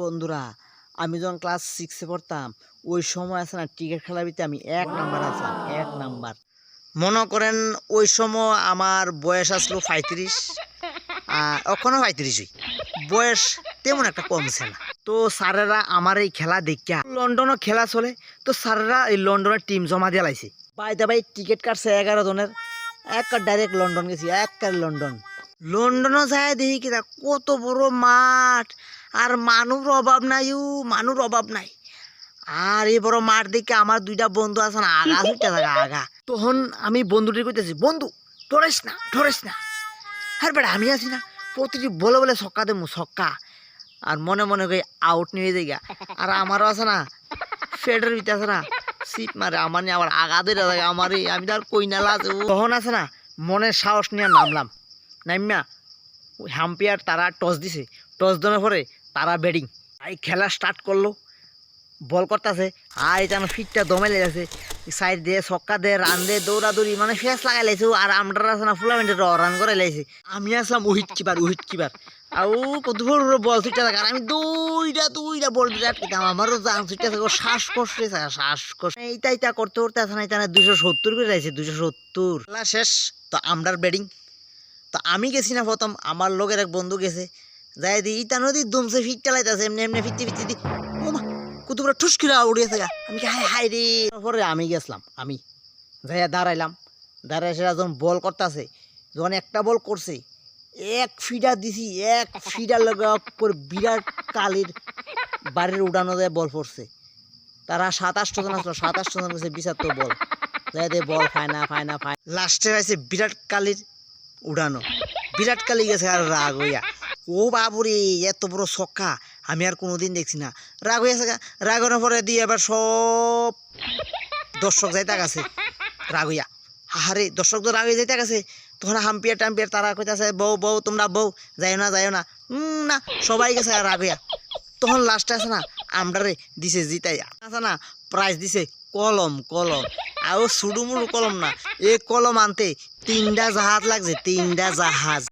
বন্ধুরা, আমি যখন ক্লাস সিক্সে পড়তাম, ওই সময় আছে না ক্রিকেট খেলার ভিতরে আমি এক নাম্বার আছিলাম এক নাম্বার মনে করেন ওই সময় আমার বয়স আসলো পঁয়ত্রিশ এখনও পঁয়ত্রিশই বয়স তেমন একটা কমছে না। তো স্যারেরা আমার এই খেলা দেখিয়া, লন্ডনও খেলা চলে, তো স্যারেরা এই লন্ডনের টিম জমা দিয়ে লাইছে। বাইতে ভাই টিকিট কাটছে এগারো জনের, এক ডাইরেক্ট লন্ডন গেছি, এক লন্ডন। লন্ডনও যায় দেখি কি কত বড় মাঠ আর মানুষ অভাব নাই, উ মানুষ অভাব নাই। আর এই বড় মাঠ দেখে আমার দুইটা বন্ধু আছে না, আগা ছুটতে থাকে আগা। তখন আমি বন্ধুটি কইতেছি, বন্ধু ডরেস না ডরেস না। আর বেটা, আমি আছি না। প্রতিটি বলে বলে ছক্কা দেবো, ছক্কা। আর মনে মনে কই, আউট নিয়ে যাই গা। আর আমারও আছে না, ফেডের ভিতরে আছে না, সিট মারে, আমার নিয়ে আবার আগা ধরে থাকে আমার আমি তো আর কই না, লাজ। তখন আছে না, মনের সাহস নিয়ে নামলাম। নামিয়া ওই হাম্পিয়ার তারা টস দিছে। টস দেওয়ার পরে তারা ব্যাটিং এই খেলা স্টার্ট করল। বল করতেছে। আর এটা ফিটটা দমে লেগেছে সাইড দিয়ে ছক্কা দিয়ে রান দিয়ে, দৌড়াদৌড়ি মানে ফেস লাগাই লাইছে। আর আমরা আছে না ফুলামেন্টে রান করে লাইছে। আমি আসলাম উইট কিপার উইট কিপার আর ও বড় বল ছুটতে থাকে। আর আমি দুইটা দুইটা বল দুইটা আটকেতাম আমারও জান ছুটতে থাকে। ও শ্বাসকষ্ট থাকে, শ্বাসকষ্ট। এইটা এইটা করতে করতে আছে না এটা দুশো সত্তর করে লাইছে দুশো সত্তর। খেলা শেষ। তো আমরার ব্যাটিং তো আমি গেছি না প্রথম। আমার লোকের এক বন্ধু গেছে। যাই দি, ইটা নদী দুমসে ফিট চালাইতেছে, এমনি এমনি ফিরতে ফিরতে দি। ও মা, কত বড় ঠুসকিরা উড়িয়ে থাকা আমি হাই হাই রে। আমি গেছিলাম, আমি যাইয়া দাঁড়াইলাম। যখন বল করতেছে, যখন একটা বল করছে, এক ফিডা দিছি, এক লগা বিরাট কালির বাড়ির উড়ানো যায় বল পড়ছে। তারা সাতাশটো জন আসলো সাতাশটো জন গেছে বিচাত্তর বল। যাই বল ফায়না ফায়না ফাই লাস্টে হয়েছে বিরাট কালির উড়ানো। বিরাট কালি গেছে আর রাগ হইয়া। ও বাবুরে, এত বড় ছক্কা। আমি আর কোনোদিন দেখছি না। রাগ হইয়াছে গা। রাগ হওয়ার পরে দিয়ে এবার সব দর্শক যাইতে গেছে। রাগ হইয়া। হারে দর্শক তো রাগ হয়ে যাইতে গেছে। তখন হাম্পিয়ার টাম্পিয়ার তারা কইতাছে, বউ বউ, তোমরা বউ, যাইও না যাইও না। না, সবাই গেছে রাগ হইয়া। তখন লাস্টে আছে না, আমরারে দিছে জিতাই আছে না প্রাইজ দিছে কলম কলম। আর ও কলম না, এ কলম আনতে তিনটা জাহাজ লাগছে, তিনটা জাহাজ।